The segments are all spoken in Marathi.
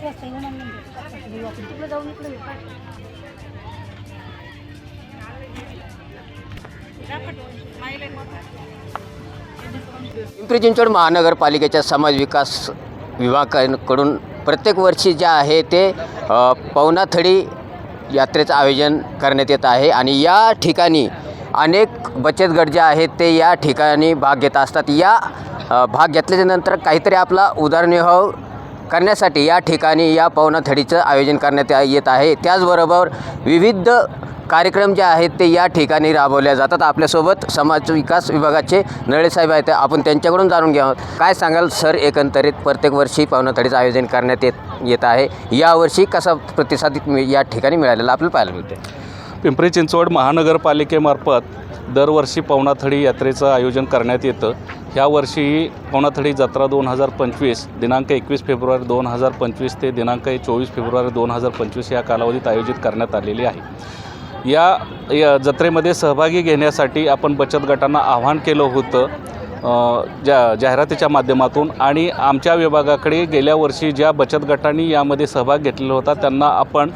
पाच वाजता येऊन आपण. तिकडे जाऊन इकडे येऊ. पिंपरी चिंचवड महानगरपालिकेच्या समाज विकास विभागाकडून प्रत्येक वर्षी जे आहे ते पवनाथडी यात्रेचं आयोजन करण्यात येत आहे आणि या ठिकाणी अनेक बचत गट जे आहेत ते या ठिकाणी भाग घेत असतात. या भाग घेतल्याच्यानंतर काहीतरी आपला उदरनिर्वाह करण्यासाठी या ठिकाणी या पवनाथडीचं आयोजन करण्यात येत आहे. त्याचबरोबर विविध कार्यक्रम जे आहेत ते या ठिकाणी राबवले जातात. आपल्यासोबत समाज विकास विभागाचे नळेसाहेब आहेत. आपण त्यांच्याकडून जाणून घ्या. काय सांगाल सर एकंदरीत प्रत्येक वर्षी पावणाथडीचं आयोजन करण्यात येत येत आहे. यावर्षी कसा प्रतिसाद या ठिकाणी मिळालेला आपल्याला पाहायला मिळते पिंपरी चिंचवड महानगरपालिकेमार्फत दरवर्षी पवनाथडी यात्रेचं आयोजन करण्यात येतं. ह्या वर्षी कोणाथडी जत्रा दोन हजार पंचवीस दिनांक एकवीस फेब्रुवारी दोन हजार पंचवीस ते दिनांक चोवीस फेब्रुवारी दोन हजार पंचवीस या कालावधीत आयोजित करण्यात आलेली आहे. या या जत्रेमध्ये सहभागी घेण्यासाठी आपण बचत गटांना आव्हान केलं होतं ज्या जाहिरातीच्या माध्यमातून आणि आमच्या विभागाकडे गेल्या वर्षी ज्या बचत गटांनी यामध्ये सहभाग घेतलेला होता त्यांना आपण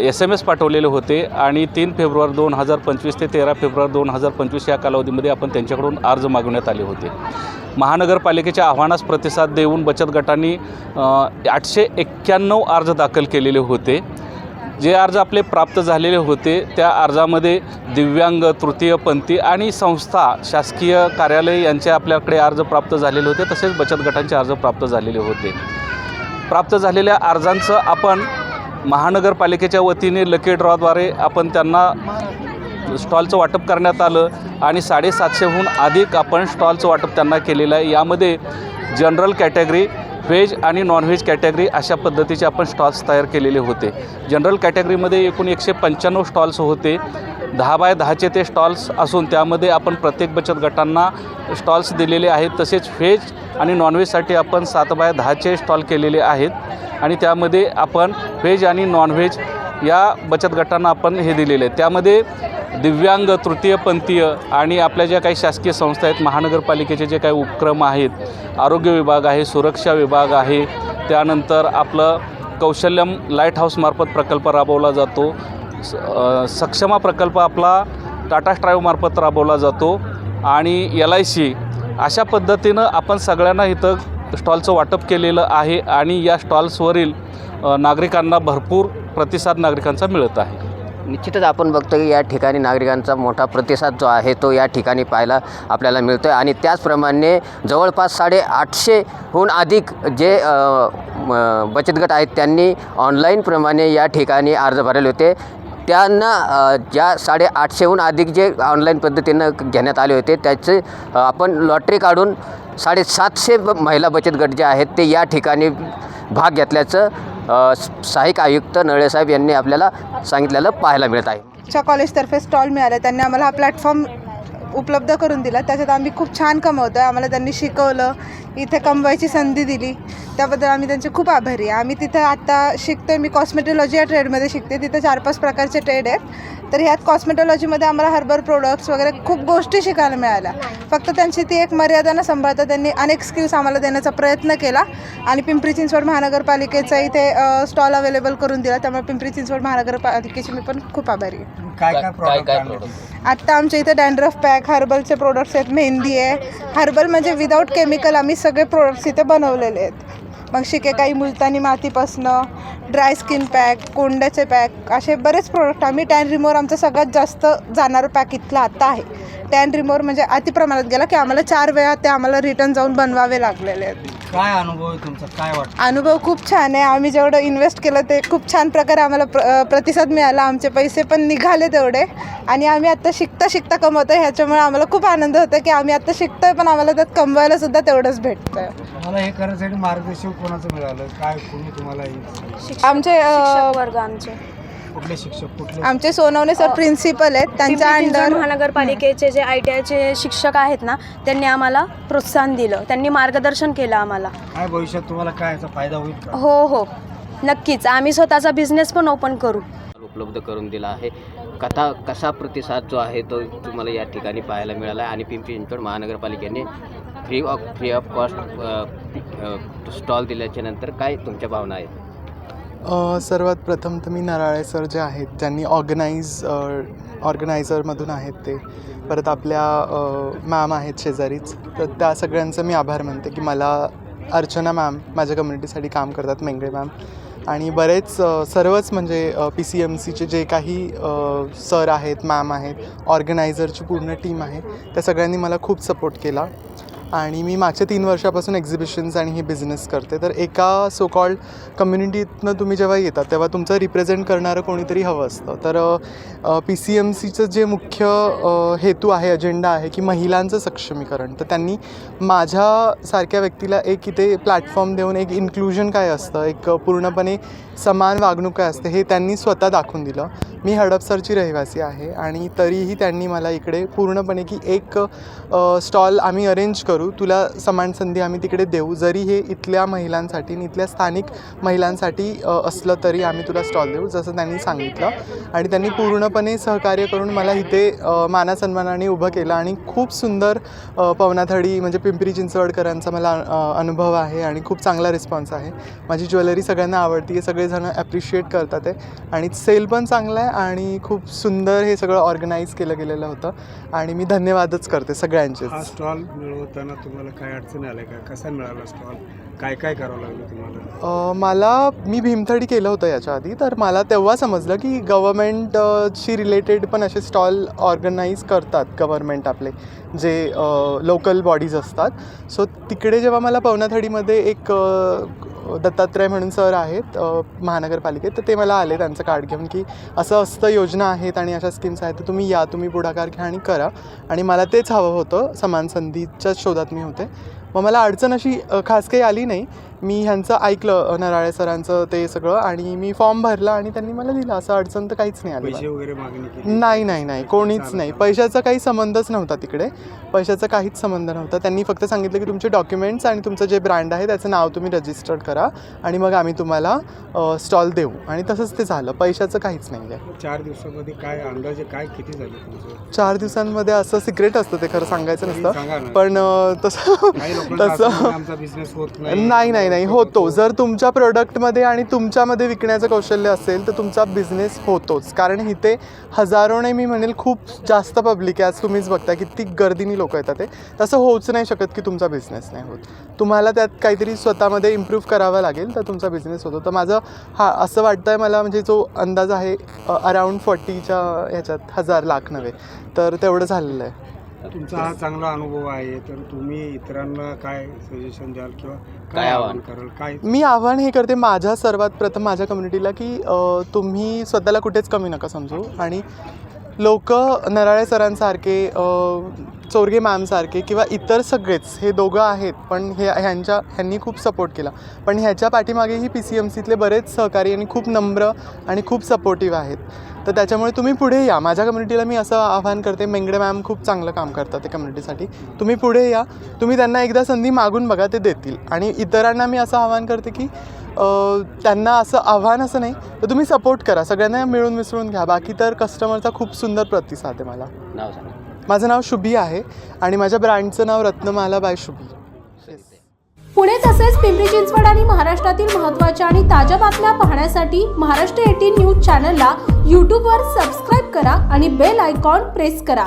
एस एम एस पाठवलेले होते आणि तीन फेब्रुवारी दोन हजार पंचवीस ते तेरा फेब्रुवारी दोन हजार पंचवीस या कालावधीमध्ये आपण त्यांच्याकडून अर्ज मागवण्यात आले होते. महानगरपालिकेच्या आव्हानास प्रतिसाद देऊन बचत गटांनी आठशे एक्क्याण्णव अर्ज दाखल केलेले होते. जे अर्ज आपले प्राप्त झालेले होते त्या अर्जामध्ये दिव्यांग तृतीयपंथी आणि संस्था शासकीय कार्यालय यांचे आपल्याकडे अर्ज प्राप्त झालेले होते तसेच बचत गटांचे अर्ज प्राप्त झालेले होते. प्राप्त झालेल्या अर्जांचं आपण महानगरपालिकेच्या वतीने लकी ड्रॉद्वारे आपण त्यांना स्टॉलचं वाटप करण्यात आलं आणि साडेसातशेहून अधिक आपण स्टॉलचं वाटप त्यांना केलेलं आहे. यामध्ये जनरल कॅटेगरी व्हेज आणि नॉनव्हेज कॅटेगरी अशा पद्धतीचे आपण स्टॉल्स तयार केलेले होते. जनरल कॅटेगरीमध्ये एकूण एकशे पंच्याण्णव स्टॉल्स होते. दहा बाय दहाचे ते स्टॉल्स असून त्यामध्ये आपण प्रत्येक बचत गटांना स्टॉल्स दिलेले आहेत. तसेच व्हेज आणि नॉनव्हेजसाठी आपण सात बाय दहाचे स्टॉल केलेले आहेत. आणि त्यामध्ये आपण व्हेज आणि नॉनव्हेज या बचत गटांना आपण हे दिलेले आहे त्यामध्ये दिव्यांग तृतीयपंथीय आणि आपल्या ज्या काही शासकीय संस्था आहेत महानगरपालिकेचे जे काही उपक्रम आहेत आरोग्य विभाग आहे सुरक्षा विभाग आहे त्यानंतर आपलं कौशल्यम लाइट हाऊसमार्फत प्रकल्प राबवला जातो. स सक्षमा प्रकल्प आपला टाटा स्ट्राईव्हमार्फत राबवला जातो आणि एल आय सी अशा पद्धतीनं आपण सगळ्यांना इथं स्टॉलचं वाटप केलेलं आहे आणि या स्टॉल्सवरील नागरिकांना भरपूर प्रतिसाद नागरिकांचा मिळत आहे. निश्चितच आपण बघतो की या ठिकाणी नागरिकांचा मोठा प्रतिसाद जो आहे तो या ठिकाणी पाहायला आपल्याला मिळतो आहे आणि त्याचप्रमाणे जवळपास साडेआठशेहून अधिक जे बचत गट आहेत त्यांनी ऑनलाईनप्रमाणे या ठिकाणी अर्ज भरले होते. त्यांना ज्या साडेआठशेहून अधिक जे ऑनलाईन पद्धतीनं घेण्यात आले होते त्याचे आपण लॉटरी काढून साडेसातशे महिला बचत गट जे आहेत ते या ठिकाणी भाग घेतल्याचं सहाय्यक आयुक्त नळेसाहेब यांनी आपल्याला सांगितलेलं पाहायला मिळत आहे. च्या कॉलेजतर्फे स्टॉल मिळाला त्यांनी आम्हाला हा प्लॅटफॉर्म उपलब्ध करून दिला. त्याच्यात आम्ही खूप छान कमवतो आहे आम्हाला त्यांनी शिकवलं. इथे कमवायची संधी दिली. त्याबद्दल आम्ही त्यांचे खूप आभारी आहे. आम्ही तिथं आत्ता शिकते मी कॉस्मेटॉलॉजी या ट्रेडमध्ये शिकते. तिथं चार पाच प्रकारचे ट्रेड आहेत. तर ह्यात कॉस्मेटॉलॉजीमध्ये आम्हाला हर्बल प्रोडक्ट्स वगैरे खूप गोष्टी शिकायला मिळाल्या. फक्त त्यांची ती एक मर्यादा न सांभाळता त्यांनी अनेक स्किल्स आम्हाला देण्याचा प्रयत्न केला. आणि पिंपरी चिंचवड महानगरपालिकेचा इथे स्टॉल अवेलेबल करून दिला. त्यामुळे पिंपरी चिंचवड महानगरपालिकेची मी पण खूप आभारी आहे. काय काय प्रॉडक्ट आत्ता आमच्या इथे डॅन्ड्रफ पॅक हर्बलचे प्रोडक्ट्स आहेत. मेहंदी आहे. हर्बल म्हणजे विदाऊट केमिकल आम्ही सगळे प्रोडक्ट्स इथे बनवलेले आहेत. मग शिके काही मुलतानी मातीपासनं ड्राय स्किन पॅक कोंड्याचे पॅक असे बरेच प्रोडक्ट आम्ही टॅन रिमोर आमचं सगळ्यात जास्त जाणारं पॅक इथलं आत्ता आहे. टॅन रिमोर म्हणजे अति प्रमाणात गेला की आम्हाला चार वेळा ते आम्हाला रिटर्न जाऊन बनवावे लागलेले आहेत. काय अनुभव आहे तुमचा? काय वाटतं? अनुभव खूप छान आहे. आम्ही जेवढं इन्व्हेस्ट केलं ते खूप छान प्रकारे आम्हाला प्र अ, प्रतिसाद मिळाला. आमचे पैसे पण निघाले तेवढे. आणि आम्ही आत्ता शिकता शिकता कमवतो आहे ह्याच्यामुळे आम्हाला खूप आनंद होतो की आम्ही आत्ता शिकतोय पण आम्हाला त्यात कमवायला सुद्धा तेवढंच भेटतं आहे मला हे करण्यासाठी मार्गदर्शन कोणाचं मिळालं? काय कोणी तुम्हाला हे- आमचे अ, वर्ग आमचे. कुठले शिक्षक कुठले आमचे सोनवणे सर प्रिन्सिपल आहेत. त्यांच्या पिंपरी चिंचवड अंडर महानगरपालिकेचे जे आय टी आयचे शिक्षक आहेत ना त्यांनी आम्हाला प्रोत्साहन दिलं. त्यांनी मार्गदर्शन केलं आम्हाला. काय भविष्यात तुम्हाला काय याचा फायदा होईल का? हो हो. नक्कीच. आम्ही स्वतःचा बिझनेस पण ओपन करू. उपलब्ध करून दिला आहे. कथा कसा प्रतिसाद जो आहे तो तुम्हाला या ठिकाणी पाहायला मिळाला आहे. आणि पिंपरी चिंचवड महानगरपालिकेने free of free of cost stall दिल्याच्या नंतर काय तुमच्या भावना आहेत? सर्वात प्रथम तर मी नराळे सर जे आहेत ज्यांनी ऑर्गनाईज ऑर्गनायझरमधून आहेत ते. परत आपल्या मॅम आहेत शेजारीच. तर त्या सगळ्यांचं मी आभार मानते की मला अर्चना मॅम माझ्या कम्युनिटीसाठी काम करतात मेंगळे मॅम आणि बरेच सर्वच म्हणजे पी सी एम सीचे जे काही सर आहेत मॅम आहेत ऑर्गनायझरची पूर्ण टीम आहे त्या सगळ्यांनी मला खूप सपोर्ट केला. आणि मी मागच्या तीन वर्षापासून एक्झिबिशन्स आणि हे बिझनेस करते. तर एका सो कॉल्ड कम्युनिटीतनं तुम्ही जेव्हा येतात तेव्हा तुमचं रिप्रेझेंट करणारं कोणीतरी हवं असतं. तर पी सी एम सीचं जे मुख्य हेतू आहे अजेंडा आहे की महिलांचं सक्षमीकरण. तर त्यांनी माझ्यासारख्या व्यक्तीला एक इथे प्लॅटफॉर्म देऊन एक इन्क्लुजन काय असतं? एक पूर्णपणे समान वागणूक काय असते? हे त्यांनी स्वतः दाखवून दिलं. मी हडपसरची रहिवासी आहे आणि तरीही त्यांनी मला इकडे पूर्णपणे की एक स्टॉल आम्ही अरेंज करू करू तुला समान संधी आम्ही तिकडे देऊ. जरी हे इथल्या महिलांसाठी आणि इथल्या स्थानिक महिलांसाठी असलं तरी आम्ही तुला स्टॉल देऊ जसं त्यांनी सांगितलं. आणि त्यांनी पूर्णपणे सहकार्य करून मला इथे अ, मानासन्मानाने उभं केलं. आणि खूप सुंदर पवनाथडी म्हणजे पिंपरी चिंचवडकरांचा मला अनुभव आहे आणि खूप चांगला रिस्पॉन्स आहे. माझी ज्वेलरी सगळ्यांना आवडती आहे सगळेजणं ॲप्रिशिएट करतात आहे. आणि सेल पण चांगला आहे आणि खूप सुंदर हे सगळं ऑर्गनाईज केलं गेलेलं होतं. आणि मी धन्यवादच करते सगळ्यांचे स्टॉल मिळवताना तुम्हाला काय अडचणी आल्या का? कसा मिळाला स्टॉल काय काय करावं लागलं तुम्हाला? अ, मला मी भीमथडी केलं होतं याच्या आधी तर मला तेव्हा समजलं की गव्हर्मेंटशी रिलेटेड पण असे स्टॉल ऑर्गनाईज करतात गव्हर्मेंट आपले जे लोकल बॉडीज असतात. सो तिकडे जेव्हा मला पवनाथडीमध्ये एक अ, दत्तात्रय म्हणून सर आहेत अ, महानगरपालिकेत तर ते मला आले त्यांचं कार्ड घेऊन की असं असतं योजना आहेत आणि अशा स्कीम्स आहेत तर तुम्ही या तुम्ही पुढाकार घ्या आणि करा. आणि मला तेच हवं होतं समान संधीच्या शोधात मी होते. मग मला अडचण अशी खास काही आली नाही. मी ह्यांचं ऐकलं नराळे सरांचं ते सगळं आणि मी फॉर्म भरला आणि त्यांनी मला दिला असं अडचण तर काहीच नाही आली. वगैरे मागणी नाही नाही नाही. कोणीच नाही. पैशाचा काही संबंधच नव्हता तिकडे. पैशाचा काहीच संबंध नव्हता. त्यांनी फक्त सांगितलं की तुमचे डॉक्युमेंट्स आणि तुमचं जे ब्रँड आहे त्याचं नाव तुम्ही रजिस्टर्ड करा आणि मग आम्ही तुम्हाला स्टॉल देऊ. आणि तसंच ते झालं. पैशाचं काहीच नाही आहे. चार दिवसामध्ये काय अंदाजे काय किती झाले चार दिवसांमध्ये असं सिक्रेट असतं ते खरं सांगायचं नसतं. पण तसं तसं होत नाही नाही. नाही नाही. होतो जर तुमच्या प्रोडक्टमध्ये आणि तुमच्यामध्ये विकण्याचं कौशल्य असेल तर तुमचा बिझनेस होतोच. कारण इथे हजारोने मी म्हणेल खूप जास्त पब्लिक आहे. आज तुम्हीच बघता किती गर्दीनी लोक येतात ते तसं होऊच नाही शकत की तुमचा बिझनेस नाही होत. तुम्हाला त्यात काहीतरी स्वतःमध्ये इम्प्रूव्ह करावं लागेल तर तुमचा बिझनेस होतो. तर माझं हा असं वाटतं आहे मला म्हणजे जो अंदाज आहे अराऊंड फोर्टीच्या ह्याच्यात हजार लाख नव्हे तर तेवढं झालेलं आहे. तुमचा हा चांगला अनुभव आहे तर तुम्ही इतरांना काय सजेशन द्याल किंवा काय काय आव्हान? आवाहन कराल? काय? मी आव्हान हे करते माझ्या सर्वात प्रथम माझ्या कम्युनिटीला की अ, तुम्ही स्वतःला कुठेच कमी नका समजू. आणि लोक नराळे सरांसारखे चोरगे मॅमसारखे किंवा इतर सगळेच हे दोघं आहेत पण हे ह्यांच्या ह्यांनी खूप सपोर्ट केला. पण ह्याच्या पाठीमागेही पी सी एम सीतले बरेच सहकारी आणि खूप नम्र आणि खूप सपोर्टिव्ह आहेत. तर त्याच्यामुळे तुम्ही पुढे या. माझ्या कम्युनिटीला मी असं आवाहन करते मेंगडे मॅम खूप चांगलं काम करतात ते कम्युनिटीसाठी तुम्ही पुढे या. तुम्ही त्यांना एकदा संधी मागून बघा ते देतील. आणि इतरांना मी असं आवाहन करते की त्यांना असं आव्हान असं नाही तर तुम्ही सपोर्ट करा. सगळ्यांना मिळून मिसळून घ्या. बाकी तर कस्टमरचा खूप सुंदर प्रतिसाद आहे मला. नाव सांगा. माझं नाव शुभी आहे आणि माझ्या ब्रँडचं नाव रत्नमाला बाय शुभी. पुणे तसेच पिंपरी चिंचवड आणि महाराष्ट्रातील महत्त्वाच्या आणि ताज्या बातम्या पाहण्यासाठी महाराष्ट्र एटीन न्यूज चॅनलला यूट्यूबवर सबस्क्राईब करा आणि बेल आयकॉन प्रेस करा.